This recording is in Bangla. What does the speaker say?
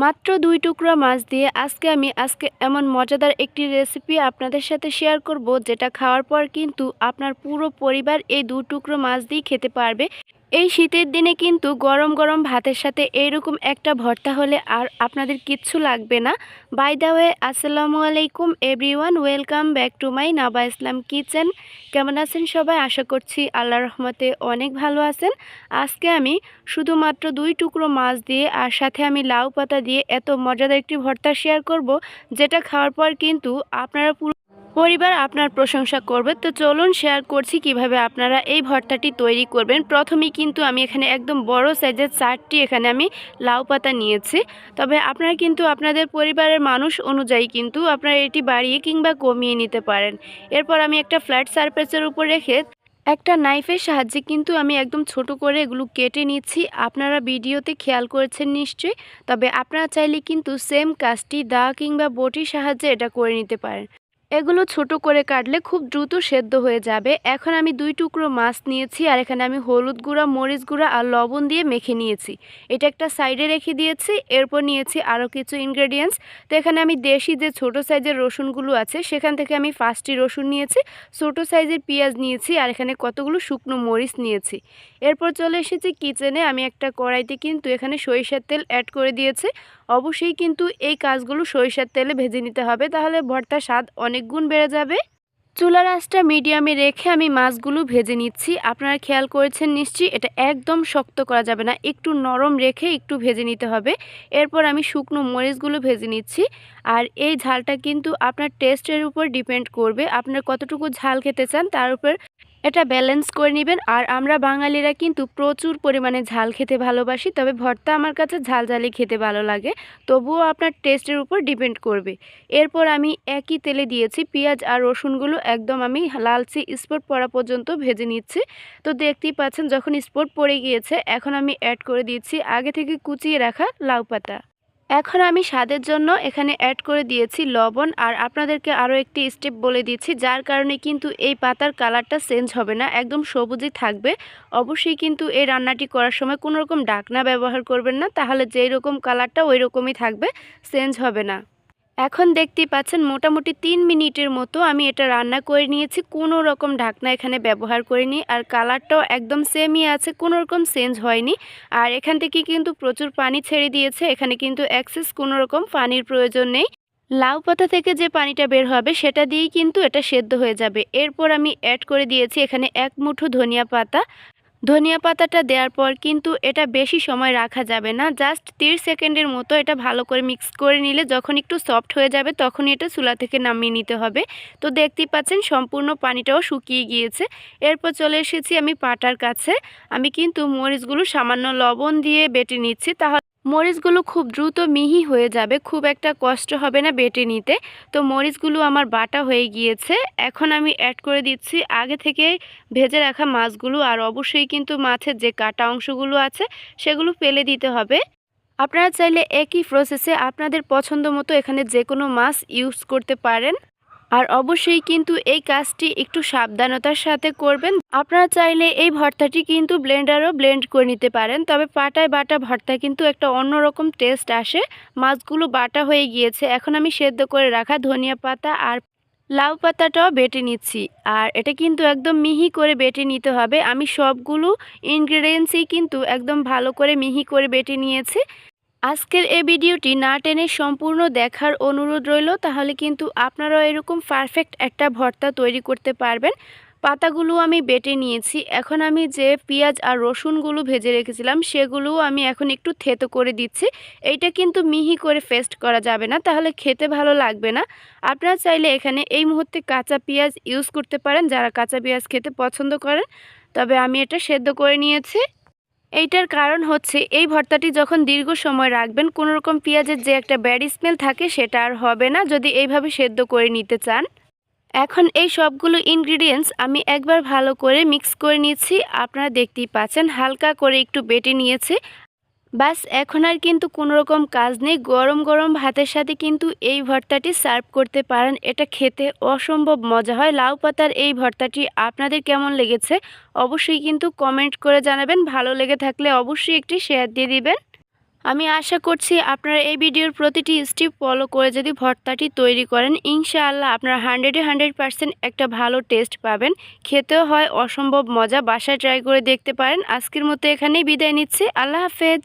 মাত্র দুই টুকরা মাছ দিয়ে আজকে আমি, আজকে এমন মজাদার একটি রেসিপি আপনাদের সাথে শেয়ার করব, যেটা খাওয়ার পর কিন্তু আপনার পুরো পরিবার এই দু টুকরো মাছ দিয়ে খেতে পারবে। এই শীতের দিনে কিন্তু গরম গরম ভাতের সাথে এইরকম একটা ভর্তা হলে আর আপনাদের কিচ্ছু লাগবে না। বাই দ্য ওয়ে আসসালামু আলাইকুম everyone welcome back to my Naba Islam kitchen কেমন আছেন সবাই? আশা করছি আল্লাহ রহমতে অনেক ভালো আছেন। আজকে আমি শুধুমাত্র দুই টুকরো মাছ দিয়ে আর সাথে আমি লাউ পাতা দিয়ে এত মজাদার একটি ভর্তা শেয়ার করব, যেটা খাওয়ার পর কিন্তু আপনারা পুরো পরিবার আপনার প্রশংসা করবে। তো চলুন শেয়ার করছি কীভাবে আপনারা এই ভর্তাটি তৈরি করবেন। প্রথমেই কিন্তু আমি এখানে একদম বড় সাইজের চারটি এখানে আমি লাউ পাতা নিয়েছি। তবে আপনারা কিন্তু আপনাদের পরিবারের মানুষ অনুযায়ী কিন্তু আপনারা এটি বাড়িয়ে কিংবা কমিয়ে নিতে পারেন। এরপর আমি একটা ফ্ল্যাট সারফেসের উপর রেখে একটা নাইফের সাহায্যে কিন্তু আমি একদম ছোট করে এগুলো কেটে নিচ্ছি। আপনারা ভিডিওতে খেয়াল করেছেন নিশ্চয়ই। তবে আপনারা চাইলে কিন্তু সেম কাজটি দা কিংবা বটির সাহায্যে এটা করে নিতে পারেন। এগুলো ছোট করে কাটলে খুব দ্রুত সেদ্ধ হয়ে যাবে। এখন আমি দুই টুকরো মাছ নিয়েছি আর এখানে আমি হলুদ গুঁড়া, মরিচ গুঁড়া আর লবণ দিয়ে মেখে নিয়েছি। এটা একটা সাইডে রেখে দিয়েছি, এরপর নিয়েছি আরও কিছু ইনগ্রেডিয়েন্টস তো এখানে আমি দেশি যে ছোট সাইজের রসুনগুলো আছে, সেখান থেকে আমি ফার্স্টটি রসুন নিয়েছি, ছোট সাইজের পেঁয়াজ নিয়েছি আর এখানে কতগুলো শুকনো মরিচ নিয়েছি। এরপর চলে এসেছি কিচেনে আমি একটা কড়াইতে কিন্তু এখানে সরিষার তেল অ্যাড করে দিয়েছি। অবশ্যই কিন্তু এই কাজগুলো সরিষার তেলে ভেজে নিতে হবে, তাহলে ভর্তার স্বাদ অনেক গুণ বেড়ে যাবে। চুলার আঁচটা মিডিয়ামে রেখে আমি মাছগুলো ভেজে নিচ্ছি, আপনারা খেয়াল করেছেন নিশ্চয়ই, এটা একদম শক্ত করা যাবে না, একটু নরম রেখে একটু ভেজে নিতে হবে। এরপর আমি শুকনো মরিচগুলো ভেজে নিচ্ছি, আর এই ঝালটা কিন্তু আপনার টেস্টের উপর ডিপেন্ড করবে, আপনার কতটুকু ঝাল খেতে চান তার উপর এটা ব্যালেন্স করে নেবেন। আর আমরা বাঙালিরা কিন্তু প্রচুর পরিমাণে ঝাল খেতে ভালোবাসি, তবে ভর্তা আমার কাছে ঝাল ঝালি খেতে ভালো লাগে। তবুও আপনার টেস্টের উপর ডিপেন্ড করবে। এরপর আমি একই তেলে দিয়েছি পেঁয়াজ আর রসুনগুলো, একদম আমি লালচে স্পট পড়া পর্যন্ত ভেজে নিচ্ছি। তো দেখতেই পাচ্ছেন যখন স্পট পড়ে গিয়েছে, এখন আমি অ্যাড করে দিয়েছি আগে থেকে কুচিয়ে রাখা লাউ পাতা। এখন আমি স্বাদের জন্য এখানে অ্যাড করে দিয়েছি লবণ, আর আপনাদেরকে আরও একটি স্টেপ বলে দিচ্ছি, যার কারণে কিন্তু এই পাতার কালারটা চেঞ্জ হবে না, একদম সবুজই থাকবে। অবশ্যই কিন্তু এই রান্নাটি করার সময় কোনো রকম ডাকনা ব্যবহার করবেন না, তাহলে যেই রকম কালারটা ওই রকমই থাকবে চেঞ্জ হবে না। এখন দেখতেই পাচ্ছেন মোটামুটি তিন মিনিটের মতো আমি এটা রান্না করে নিয়েছি। কোনো রকম ঢাকনা এখানে ব্যবহার করিনি আর কালারটাও একদম সেমই আছে, কোনো রকম চেঞ্জ হয়নি। আর এখান থেকে কিন্তু প্রচুর পানি ছেড়ে দিয়েছে, এখানে কিন্তু অ্যাক্সেস কোনো রকম পানির প্রয়োজন নেই। লাউ পাতা থেকে যে পানিটা বের হবে সেটা দিয়েই কিন্তু এটা সেদ্ধ হয়ে যাবে। এরপর আমি অ্যাড করে দিয়েছি এখানে এক মুঠো ধনিয়া পাতা। ধনিয়া পাতাটা দেওয়ার পর কিন্তু এটা বেশি সময় রাখা যাবে না। জাস্ট তিরিশ সেকেন্ডের মতো এটা ভালো করে মিক্স করে নিলে যখন একটু সফট হয়ে যাবে তখনই এটা চুলা থেকে নামিয়ে নিতে হবে। তো দেখতেই পাচ্ছেন সম্পূর্ণ পানিটাও শুকিয়ে গিয়েছে। এরপর চলে এসেছি আমি পাটার কাছে। আমি কিন্তু মরিচগুলো সামান্য লবণ দিয়ে বেটে নিচ্ছি, তাহলে মরিচগুলো খুব দ্রুত মিহি হয়ে যাবে, খুব একটা কষ্ট হবে না বেটে নিতে। তো মরিচগুলো আমার বাটা হয়ে গিয়েছে। এখন আমি অ্যাড করে দিচ্ছি আগে থেকে ভেজে রাখা মাছগুলো আর অবশ্যই কিন্তু মাছের যে কাটা অংশগুলো আছে সেগুলো ফেলে দিতে হবে। আপনারা চাইলে একই প্রসেসে আপনাদের পছন্দ মতো এখানে যে কোনো মাছ ইউজ করতে পারেন। আর অবশ্যই কিন্তু এই কাজটি একটু সাবধানতার সাথে করবেন। আপনারা চাইলে এই ভর্তাটি কিন্তু ব্লেন্ডারও ব্লেন্ড করে নিতে পারেন, তবে পাটায় বাটা ভর্তা কিন্তু একটা অন্যরকম টেস্ট আসে। মাছগুলো বাটা হয়ে গিয়েছে, এখন আমি সেদ্ধ করে রাখা ধনিয়া পাতা আর লাউ পাতাটাও বেটে নিচ্ছি। আর এটা কিন্তু একদম মিহি করে বেটে নিতে হবে। আমি সবগুলো ইনগ্রেডিয়েন্টসই কিন্তু একদম ভালো করে মিহি করে বেটে নিয়েছি। আজকের এই ভিডিওটি না টেনে সম্পূর্ণ দেখার অনুরোধ রইল, তাহলে কিন্তু আপনারাও এরকম পারফেক্ট একটা ভর্তা তৈরি করতে পারবেন। পাতাগুলো আমি বেটে নিয়েছি। এখন আমি যে পেঁয়াজ আর রসুনগুলো ভেজে রেখেছিলাম, সেগুলোও আমি এখন একটু থেতো করে দিচ্ছি। এইটা কিন্তু মিহি করে ফেস্ট করা যাবে না, তাহলে খেতে ভালো লাগবে না। আপনারা চাইলে এখানে এই মুহূর্তে কাঁচা পেঁয়াজ ইউজ করতে পারেন, যারা কাঁচা পেঁয়াজ খেতে পছন্দ করেন। তবে আমি এটা সেদ্ধ করে নিয়েছি। এইটার কারণ হচ্ছে, এই ভর্তাটি যখন দীর্ঘ সময় রাখবেন কোনো রকম পেঁয়াজের যে একটা ব্যাড স্মেল থাকে, সেটা আর হবে না যদি এইভাবে সেদ্ধ করে নিতে চান। এখন এই সবগুলো ইনগ্রিডিয়েন্টস আমি একবার ভালো করে মিক্স করে নিয়েছি। আপনারা দেখতেই পাচ্ছেন, হালকা করে একটু বেটে নিয়েছি। বাস, এখন আর কিন্তু কোনো রকম কাজ নেই। গরম গরম ভাতের সাথে কিন্তু এই ভর্তাটি সার্ভ করতে পারেন। এটা খেতে অসম্ভব মজা হয়। লাউ পাতার এই ভর্তাটি আপনাদের কেমন লেগেছে? অবশ্যই কিন্তু কমেন্ট করে জানাবেন। ভালো লেগে থাকলে অবশ্যই একটি শেয়ার দিয়ে দিবেন। আমি আশা করছি আপনারা এই ভিডিওর প্রতিটি স্টেপ ফলো করে যদি ভর্তাটি তৈরি করেন, ইনশাআল্লাহ আপনারা হান্ড্রেডে হান্ড্রেড পারসেন্ট একটা ভালো টেস্ট পাবেন। খেতেও হয় অসম্ভব মজা, বাসায় ট্রাই করে দেখতে পারেন। আজকের মতো এখানেই বিদায় নিচ্ছি। আল্লাহ হাফেজ।